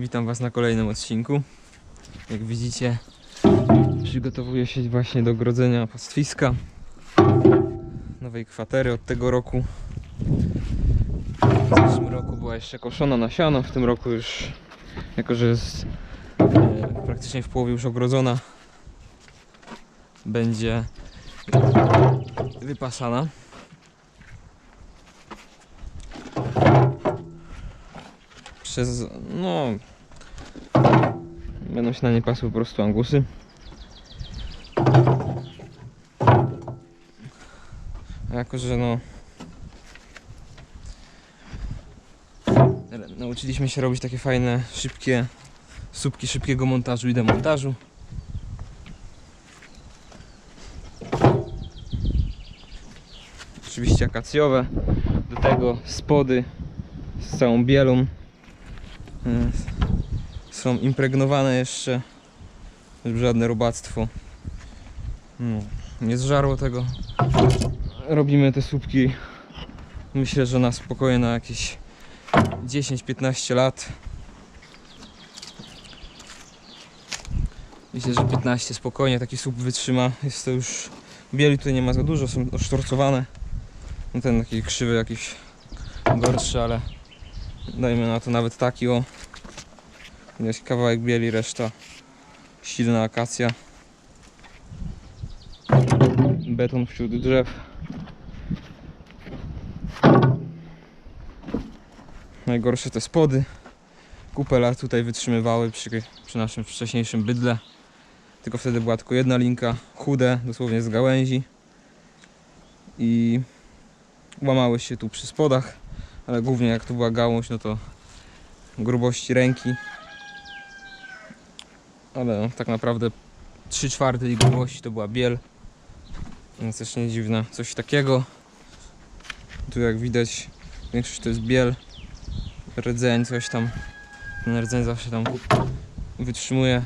Witam Was na kolejnym odcinku. Jak widzicie, przygotowuję się właśnie do grodzenia pastwiska nowej kwatery od tego roku. W zeszłym roku była jeszcze koszona na siano, w tym roku już, jako że jest e, praktycznie w połowie już ogrodzona, będzie wypasana. Przez, no, będą się na nie pasły po prostu angusy. A jako, że no nauczyliśmy się robić takie fajne, szybkie słupki szybkiego montażu i demontażu. Oczywiście akacjowe. Do tego spody z całą bielą. E, Są impregnowane jeszcze. Żadne robactwo. No, nie zżarło tego. Robimy te słupki. Myślę, że na spokojnie na jakieś 10-15 lat. Myślę, że 15 spokojnie taki słup wytrzyma. Jest to już. Bieli tutaj nie ma za dużo, są osztorcowane. No ten taki krzywy jakiś gorszy, ale dajmy na to nawet taki o. Jest kawałek bieli, reszta silna akacja. Beton wśród drzew. Najgorsze te spody. Kupę lat tutaj wytrzymywały przy, przy naszym wcześniejszym bydle. Tylko wtedy była tylko jedna linka, chude, dosłownie z gałęzi. I łamały się tu przy spodach, ale głównie jak tu była gałąź, no to grubości ręki. Ale no, tak naprawdę 3 czwarte jej grubości to była biel. Więc też nie dziwne, coś takiego. Tu jak widać większość to jest biel. Rdzeń coś tam. Ten rdzeń zawsze tam wytrzymuje.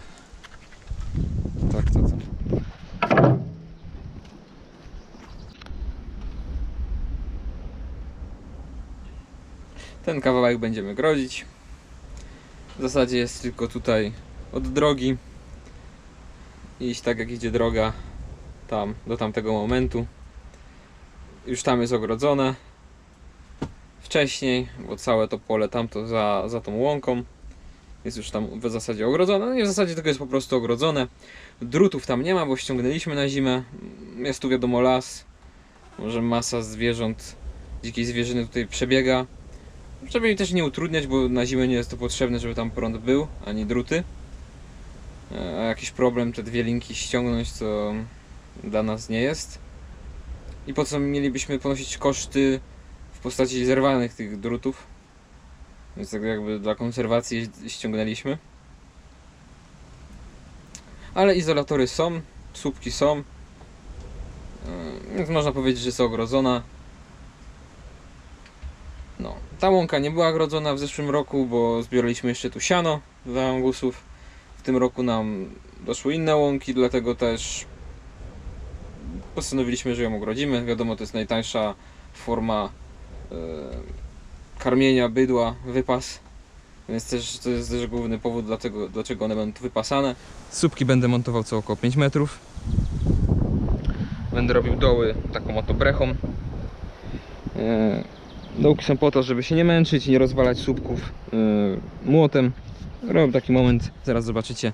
Tak to to. Ten kawałek będziemy grodzić. W zasadzie jest tylko tutaj od drogi. Iść tak jak idzie droga tam, do tamtego momentu. Już tam jest ogrodzone. Wcześniej, bo całe to pole tamto za, za tą łąką jest już tam w zasadzie ogrodzone. No nie w zasadzie tylko jest po prostu ogrodzone. Drutów tam nie ma, bo ściągnęliśmy na zimę. Jest tu wiadomo las. Może masa zwierząt, dzikiej zwierzyny tutaj przebiega. Żeby mi też nie utrudniać, bo na zimę nie jest to potrzebne, żeby tam prąd był, ani druty. E, A jakiś problem te dwie linki ściągnąć, to dla nas nie jest. I po co mielibyśmy ponosić koszty w postaci zerwanych tych drutów? Więc tak jakby dla konserwacji ściągnęliśmy. Ale izolatory są, słupki są. Yy, Więc można powiedzieć, że jest ogrodzona. No, ta łąka nie była ogrodzona w zeszłym roku, bo zbieraliśmy jeszcze tu siano dla angusów. W tym roku nam doszły inne łąki, dlatego też postanowiliśmy, że ją ogrodzimy. Wiadomo, to jest najtańsza forma e, karmienia bydła, wypas. Więc też to jest też główny powód, dlatego, dlaczego one będą tu wypasane. Słupki będę montował co około 5 metrów. Będę robił doły taką oto brechą. E, Dołki są po to, żeby się nie męczyć, nie rozwalać słupków e, młotem. Robię taki moment, zaraz zobaczycie.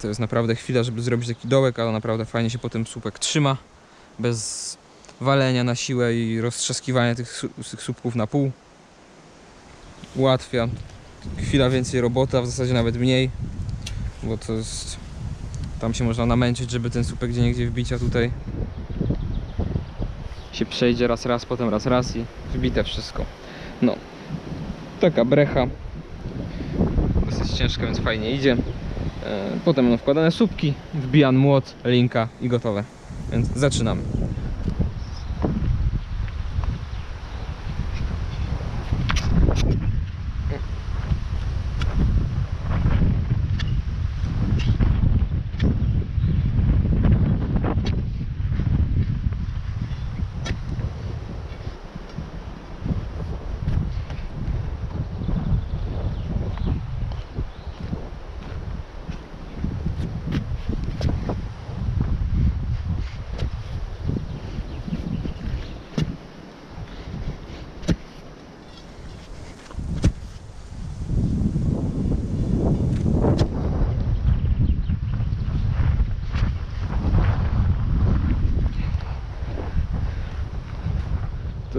To jest naprawdę chwila, żeby zrobić taki dołek, ale naprawdę fajnie się potem słupek trzyma. Bez walenia na siłę i roztrzaskiwania tych, tych słupków na pół. Ułatwia. Chwila więcej roboty, a w zasadzie nawet mniej. Bo to jest... Tam się można namęczyć, żeby ten słupek gdzie niegdzie wbić, a tutaj się przejdzie raz, raz, potem raz, raz i wbite wszystko. No. Taka brecha. Dosyć ciężka, więc fajnie idzie. E, Potem będą wkładane słupki, wbijany młot, linka i gotowe. Więc zaczynamy.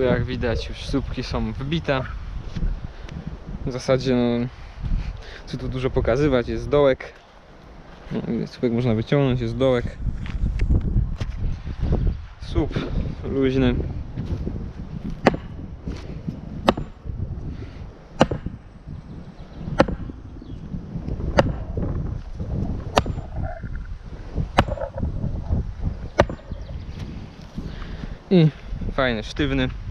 Jak widać już słupki są wybite. W zasadzie no, co tu dużo pokazywać, jest dołek. No, słupek można wyciągnąć, jest dołek. Słup luźny. I fajny, sztywny.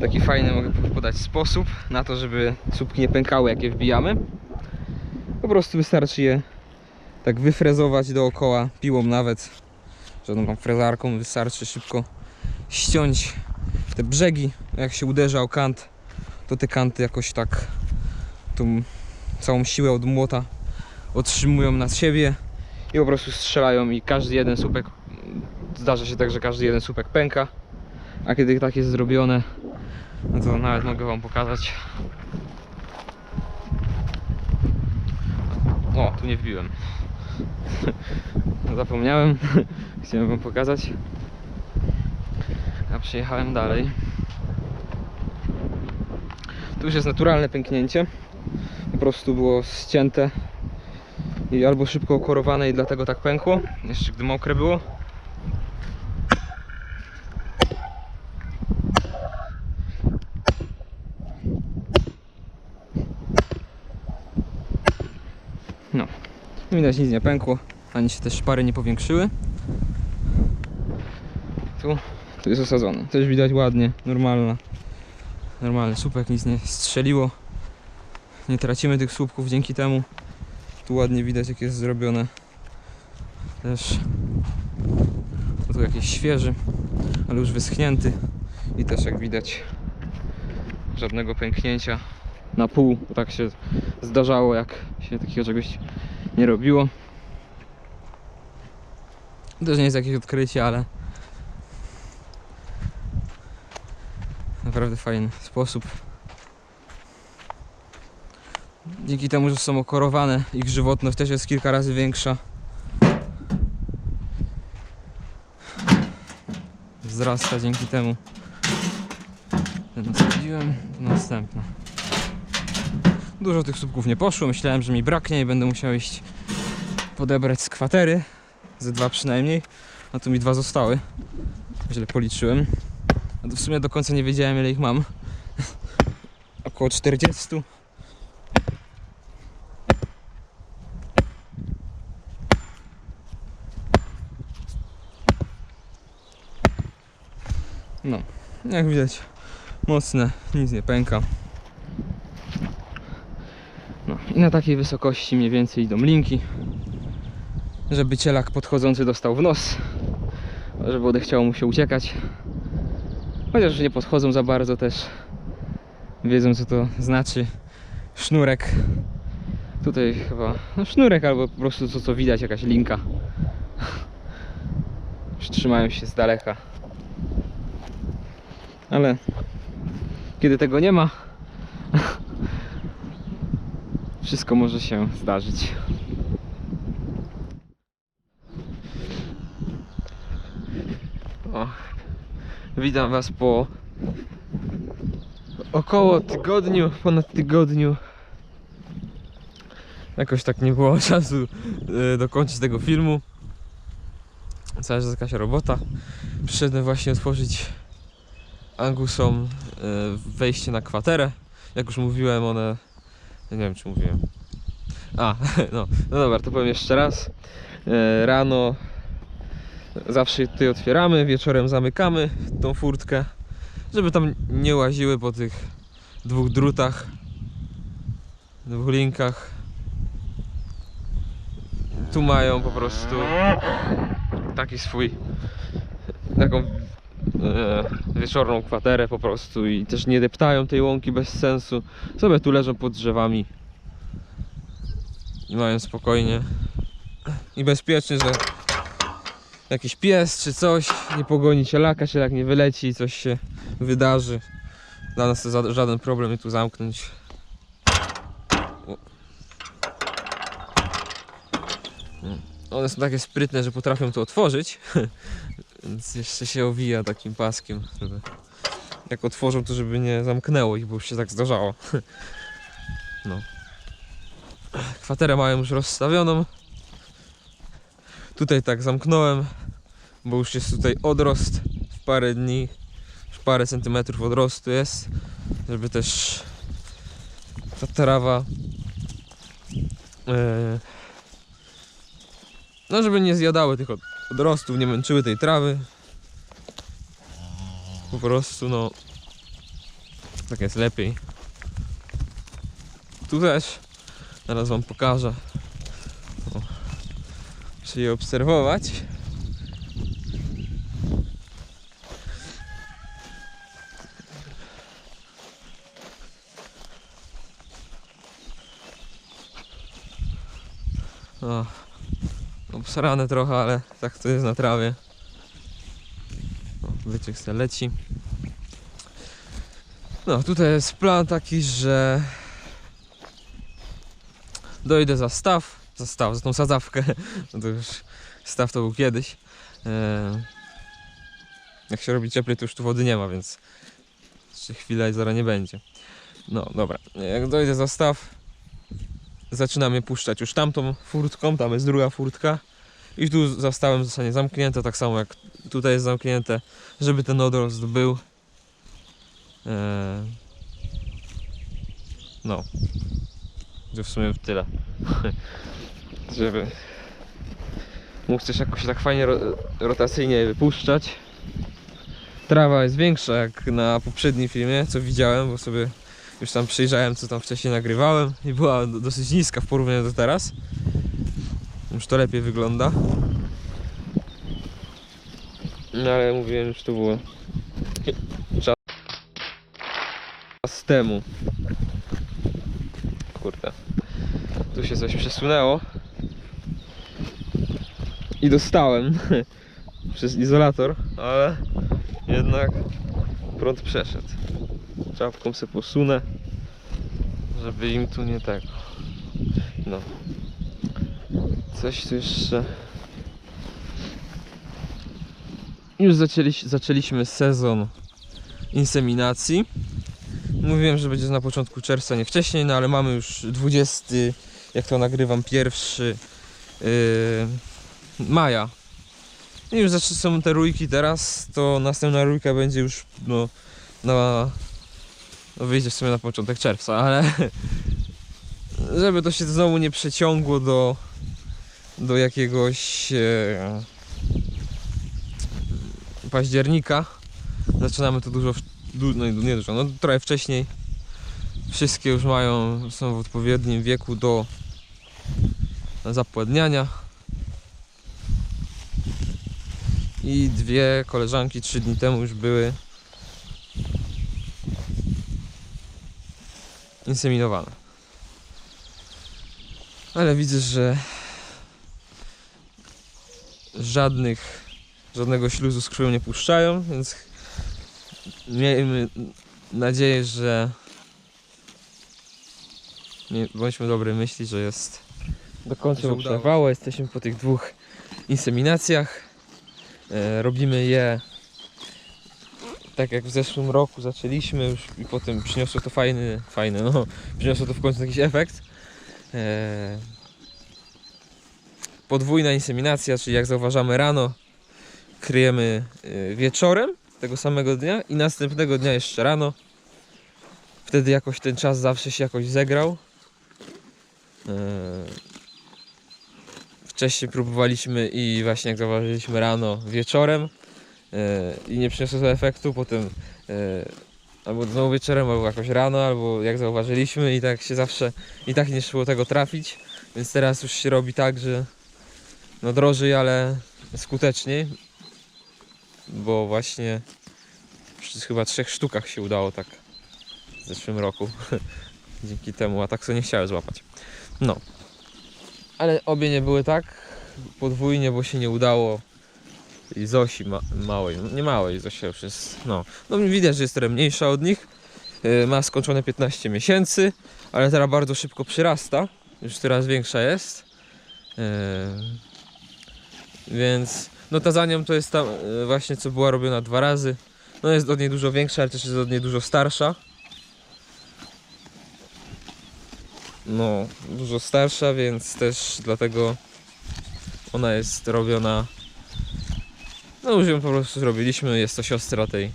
Taki fajny mogę podać sposób na to, żeby słupki nie pękały jak je wbijamy. Po prostu wystarczy je tak wyfrezować dookoła, piłą nawet, żadną tam frezarką, wystarczy szybko ściąć te brzegi. Jak się uderza o kant, to te kanty jakoś tak tą całą siłę od młota otrzymują na siebie i po prostu strzelają i każdy jeden słupek zdarza się tak, że każdy jeden słupek pęka a kiedy tak jest zrobione no to nawet mogę wam pokazać. O, tu nie wbiłem. Zapomniałem. Chciałem wam pokazać. A przejechałem dalej. Tu już jest naturalne pęknięcie. Po prostu było ścięte i albo szybko okorowane i dlatego tak pękło. Jeszcze gdy mokre było widać nic nie pękło, ani się też szpary nie powiększyły. Tu, tu jest osadzone. Też widać ładnie, normalna. Normalny słupek, nic nie strzeliło. Nie tracimy tych słupków dzięki temu. Tu ładnie widać jak jest zrobione. Też no tu jakiś świeży, ale już wyschnięty. I też jak widać żadnego pęknięcia na pół. Tak się zdarzało, jak się takiego czegoś nie robiło. Też nie jest jakieś odkrycie, ale naprawdę fajny sposób. Dzięki temu, że są okorowane, ich żywotność też jest kilka razy większa. Wzrasta dzięki temu. Jedno sprawdziłem, to następne. Dużo tych słupków nie poszło, myślałem, że mi braknie i będę musiał iść podebrać z kwatery. Ze dwa przynajmniej. A tu mi dwa zostały. Źle policzyłem. A w sumie do końca nie wiedziałem ile ich mam. Około 40. No, jak widać, mocne, nic nie pęka. Na takiej wysokości mniej więcej idą linki, żeby cielak podchodzący dostał w nos, żeby odechciało mu się uciekać. Chociaż nie podchodzą za bardzo też, wiedzą co to znaczy. Sznurek, tutaj chyba no sznurek albo po prostu to co widać, jakaś linka. Trzymają się z daleka. Ale kiedy tego nie ma, wszystko może się zdarzyć. O, witam Was po około tygodniu, ponad tygodniu. Jakoś tak nie było czasu e, dokończyć tego filmu. Cała jest jakaś robota. Przyszedłem właśnie otworzyć Angusom e, wejście na kwaterę. Jak już mówiłem, one nie wiem, czy mówiłem. A, no, no dobra, to powiem jeszcze raz. E, rano zawsze tutaj otwieramy, wieczorem zamykamy tą furtkę, żeby tam nie łaziły po tych dwóch drutach, dwóch linkach. Tu mają po prostu taki swój, taką wieczorną kwaterę po prostu i też nie deptają tej łąki bez sensu. Sobie tu leżą pod drzewami i mają spokojnie i bezpiecznie, że jakiś pies czy coś nie pogoni cielaka, cielak nie wyleci i coś się wydarzy. Dla nas to żaden problem je tu zamknąć. One są takie sprytne, że potrafią to otworzyć. Więc jeszcze się owija takim paskiem, żeby jak otworzą, to żeby nie zamknęło ich, bo już się tak zdarzało. No. Kwaterę mają już rozstawioną. Tutaj tak zamknąłem, bo już jest tutaj odrost w parę dni. Już parę centymetrów odrostu jest, żeby też ta trawa e, no żeby nie zjadały tych od- odrostów, nie męczyły tej trawy. Po prostu no tak jest lepiej. Tu też zaraz wam pokażę. O. Muszę je obserwować. Obsrane trochę, ale tak to jest na trawie. Wyciek se leci. No, tutaj jest plan taki, że dojdę za staw, za staw, za tą sadzawkę. No to już staw to był kiedyś. E, Jak się robi cieplej, to już tu wody nie ma, więc jeszcze chwila i zaraz nie będzie. No, dobra. Jak dojdę za staw, zaczynam je puszczać już tamtą furtką, tam jest druga furtka. I tu za stałem zostanie zamknięte, tak samo jak tutaj jest zamknięte, żeby ten odrost był. Eee, no. Że w sumie tyle. żeby mógł też jakoś tak fajnie ro rotacyjnie wypuszczać. Trawa jest większa jak na poprzednim filmie, co widziałem, bo sobie już tam przyjrzałem, co tam wcześniej nagrywałem i była do- dosyć niska w porównaniu do teraz. Już to lepiej wygląda. No ale mówiłem, już to było czas temu. Kurde. Tu się coś przesunęło. I dostałem przez izolator, ale jednak prąd przeszedł. Czapką se posunę, żeby im tu nie tego. No. Coś tu jeszcze. Już zaczęli, zaczęliśmy sezon inseminacji. Mówiłem, że będzie na początku czerwca, nie wcześniej, no ale mamy już 20, jak to nagrywam, pierwszy yy, maja. I już są te rójki teraz, to następna rójka będzie już no, na, no wyjdzie w sumie na początek czerwca, ale żeby to się znowu nie przeciągło do, do jakiegoś e, października. Zaczynamy to dużo, no nie dużo, no trochę wcześniej. Wszystkie już mają, są w odpowiednim wieku do zapładniania. I dwie koleżanki trzy dni temu już były inseminowane. Ale widzę, że żadnych, żadnego śluzu z krwią nie puszczają, więc miejmy nadzieję, że nie, bądźmy dobrej myśli, że jest do końca przerwało. Jesteśmy po tych dwóch inseminacjach. E, robimy je tak jak w zeszłym roku zaczęliśmy już i potem przyniosło to fajny, fajny, no, przyniosło to w końcu jakiś efekt. E, podwójna inseminacja, czyli jak zauważamy rano, kryjemy e, wieczorem tego samego dnia i następnego dnia jeszcze rano. Wtedy jakoś ten czas zawsze się jakoś zegrał. E, Wcześniej próbowaliśmy i właśnie jak zauważyliśmy rano, wieczorem i nie przyniosło to efektu, potem e, albo znowu wieczorem, albo jakoś rano, albo jak zauważyliśmy i tak się zawsze i tak nie szło tego trafić, więc teraz już się robi tak, że no drożej, ale skuteczniej, bo właśnie przy chyba trzech sztukach się udało tak w zeszłym roku dzięki temu, a tak sobie nie chciałem złapać. No. Ale obie nie były tak podwójnie, bo się nie udało i Zosi ma małej, nie małej, Zosia już jest, no, no widać, że jest trochę mniejsza od nich, Yy, ma skończone 15 miesięcy, ale teraz bardzo szybko przyrasta, już teraz większa jest, Yy, więc No ta za nią to jest tam e, właśnie co była robiona dwa razy. No jest od niej dużo większa, ale też jest od niej dużo starsza. No, dużo starsza, więc też dlatego ona jest robiona. No już ją po prostu zrobiliśmy. Jest to siostra tej,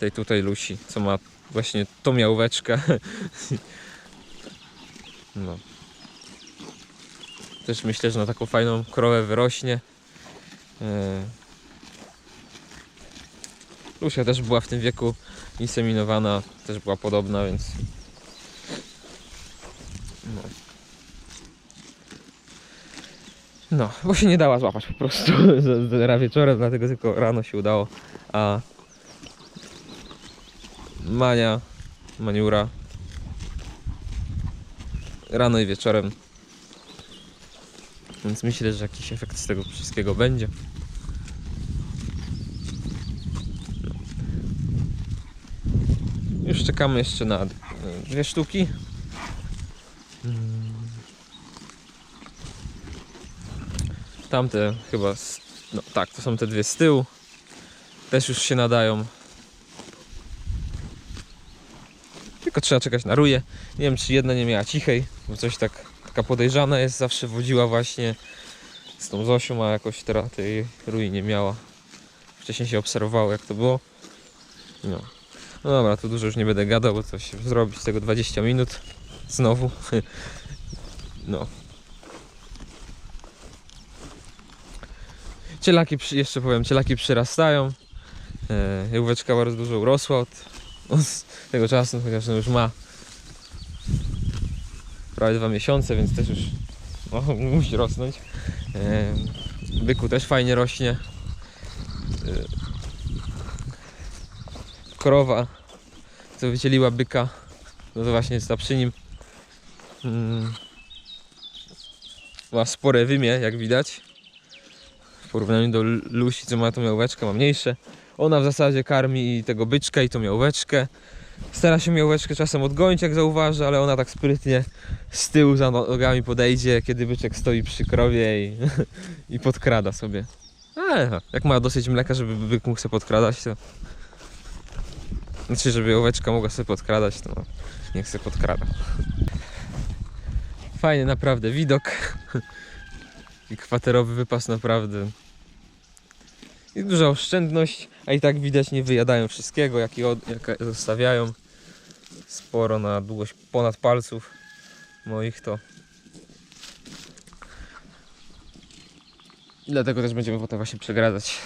tej tutaj Lusi, co ma właśnie tą miałóweczkę. No. Też myślę, że na taką fajną krowę wyrośnie. E, Lusia też była w tym wieku inseminowana, też była podobna, więc. No, bo się nie dała złapać po prostu z- z- wieczorem, dlatego tylko rano się udało. A Mania, Maniura rano i wieczorem. Więc myślę, że jakiś efekt z tego wszystkiego będzie. Już czekamy jeszcze na dwie sztuki. Tamte chyba, z, no tak, to są te dwie z tyłu. Też już się nadają. Tylko trzeba czekać na ruję. Nie wiem, czy jedna nie miała cichej, bo coś tak, taka podejrzana jest, zawsze wodziła właśnie z tą Zosią, a jakoś teraz tej rui nie miała. Wcześniej się obserwowało, jak to było. No. No dobra, tu dużo już nie będę gadał, bo to się zrobi z tego 20 minut. Znowu. No. Cielaki, jeszcze powiem, cielaki przyrastają. E, Jałóweczka bardzo dużo urosła od, od tego czasu, chociaż no już ma prawie dwa miesiące, więc też już no, musi rosnąć. E, byku też fajnie rośnie. E, krowa, co wycieliła byka, no to właśnie jest ta przy nim. Mm. Ma spore wymie, jak widać. Porównaniu do Lu- Lusi, co ma tą miałóweczkę, ma mniejsze. Ona w zasadzie karmi tego byczka i tą miałóweczkę. Stara się miałóweczkę czasem odgonić, jak zauważy, ale ona tak sprytnie z tyłu za nogami podejdzie, kiedy byczek stoi przy krowie i, i podkrada sobie. Ale jak ma dosyć mleka, żeby byk mógł sobie podkradać, to... Znaczy, żeby oweczka mogła sobie podkradać, to niech sobie podkrada. Fajny naprawdę widok. I kwaterowy wypas naprawdę. Duża oszczędność, a i tak widać nie wyjadają wszystkiego, jakie od, jakie zostawiają. Sporo na długość ponad palców moich to. I dlatego też będziemy potem właśnie przegradzać.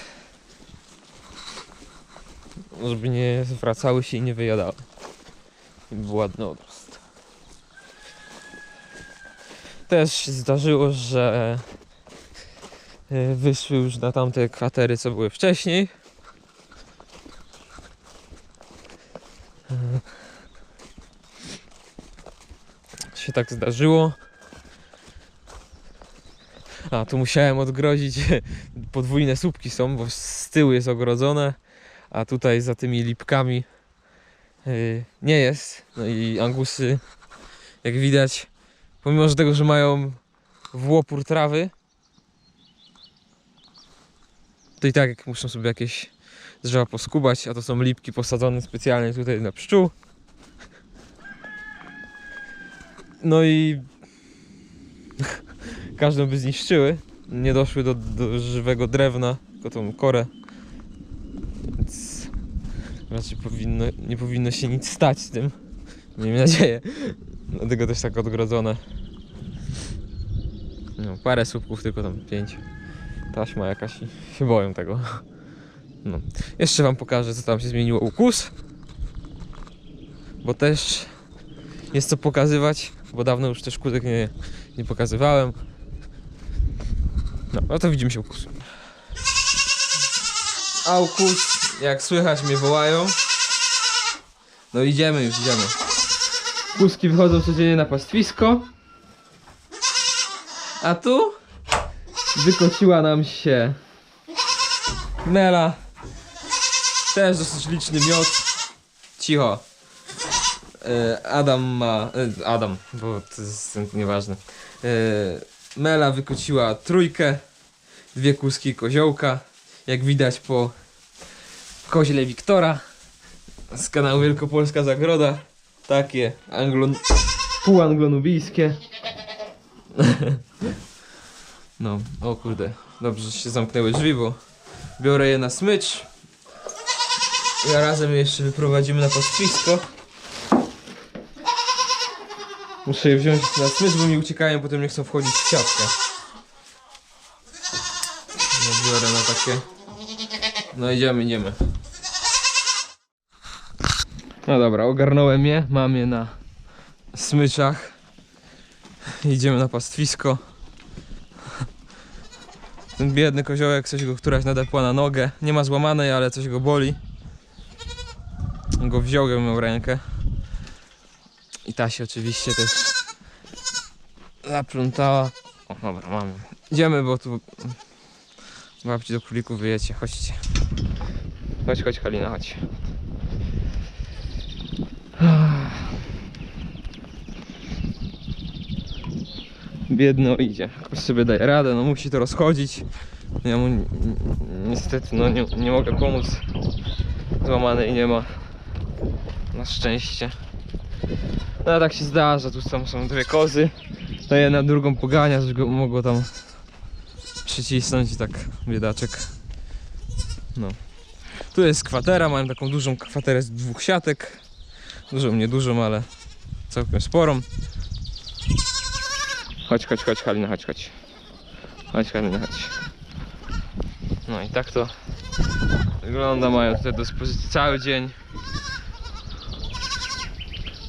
Żeby nie zwracały się i nie wyjadały. I był ładny odrost. Też się zdarzyło, że wyszły już na tamte kwatery, co były wcześniej. E, Się tak zdarzyło. A, tu musiałem odgrodzić. Podwójne słupki są, bo z tyłu jest ogrodzone, a tutaj za tymi lipkami yy, nie jest. No i angusy, jak widać, pomimo że tego, że mają włapór trawy, to i tak muszą sobie jakieś drzewa poskubać, a to są lipki posadzone specjalnie tutaj na pszczół. No i każdą by zniszczyły. Nie doszły do, do żywego drewna, tylko tą korę. Więc raczej powinno, nie powinno się nic stać z tym. Miejmy nadzieję. Dlatego też tak odgrodzone. No, parę słupków, tylko tam pięć. Taśma jakaś i się boją tego. No. Jeszcze wam pokażę, co tam się zmieniło u kus. Bo też jest co pokazywać, bo dawno już też kłódek nie, nie pokazywałem. No, no to widzimy się u kus. A u jak słychać mnie wołają. No idziemy już, idziemy. Kuski wychodzą codziennie na pastwisko. A tu wykociła nam się Nela. Też dosyć liczny miod. Cicho. E, Adam ma. e, Adam, bo to jest nieważne. E, Mela wykociła trójkę. dwie kuski koziołka. Jak widać po koźle Wiktora z kanału Wielkopolska Zagroda. Takie anglo... półanglonubijskie. No, o kurde, dobrze że się zamknęły drzwi, bo biorę je na smycz. I razem je jeszcze wyprowadzimy na pastwisko. Muszę je wziąć na smycz, bo mi uciekają, potem nie chcą wchodzić w siatkę. No, biorę na takie. No idziemy, idziemy. No dobra, ogarnąłem je, mam je na smyczach. Idziemy na pastwisko. Ten biedny koziołek, coś go któraś nadepła na nogę. Nie ma złamanej, ale coś go boli. Go wziąłem miał rękę. I ta się oczywiście też zaplątała. O, dobra, mamy. Idziemy, bo tu babci do królików wyjecie. Chodźcie. Chodź, chodź, Halina, chodź. Biedno idzie. Jakoś sobie daje radę, no musi to rozchodzić. Ja mu ni- ni- niestety no nie, nie mogę pomóc. Złamanej nie ma. Na szczęście. No tak się zdarza, tu tam są dwie kozy. To jedna drugą pogania, żeby go mogło tam przycisnąć i tak biedaczek. No. Tu jest kwatera, mam taką dużą kwaterę z dwóch siatek. Dużą, nie dużą, ale całkiem sporą. Chodź, chodź, chodź, Halina, chodź, chodź. Chodź, Halina, chodź. No i tak to wygląda, mają tutaj do dyspozycji cały dzień.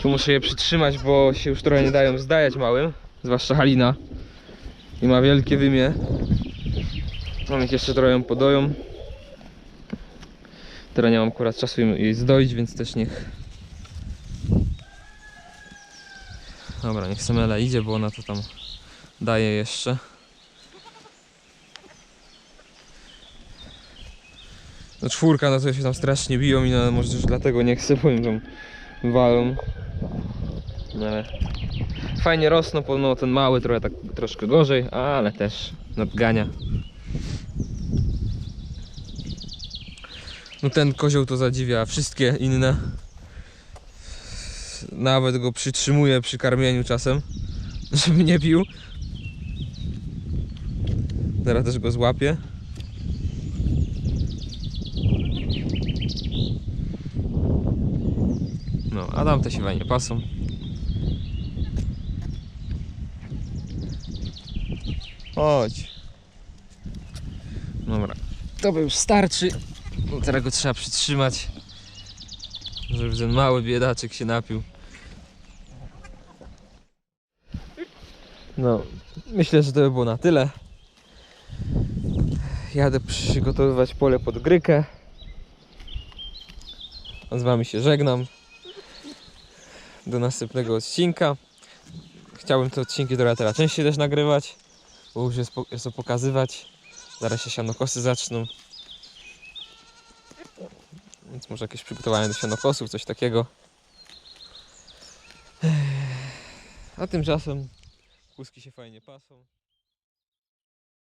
Tu muszę je przytrzymać, bo się już trochę nie dają zdajać małym. Zwłaszcza Halina. I ma wielkie wymie. Mam ich jeszcze trochę ją podoją. Teraz nie mam akurat czasu jej zdoić, więc też niech... Dobra, niech Semela idzie, bo ona to tam daje jeszcze. No czwórka, no to się tam strasznie biją i no, może też dlatego nie chcę, bo tam walą. No ale fajnie rosną, no, ten mały trochę tak troszkę gorzej, ale też nadgania. No ten kozioł to zadziwia wszystkie inne. Nawet go przytrzymuję przy karmieniu czasem, żeby nie pił. Teraz też go złapię. No, a tamte się fajnie pasą. Chodź. Dobra. To by już starczy. No, teraz go trzeba przytrzymać. Żeby ten mały biedaczek się napił. No, myślę, że to by było na tyle. Jadę przygotowywać pole pod grykę. Z wami się żegnam. Do następnego odcinka. Chciałbym te odcinki trochę teraz częściej też nagrywać, bo już jest, po- jest to pokazywać. Zaraz się sianokosy zaczną. Więc może jakieś przygotowanie do sianokosów, coś takiego. A tymczasem kuski się fajnie pasą.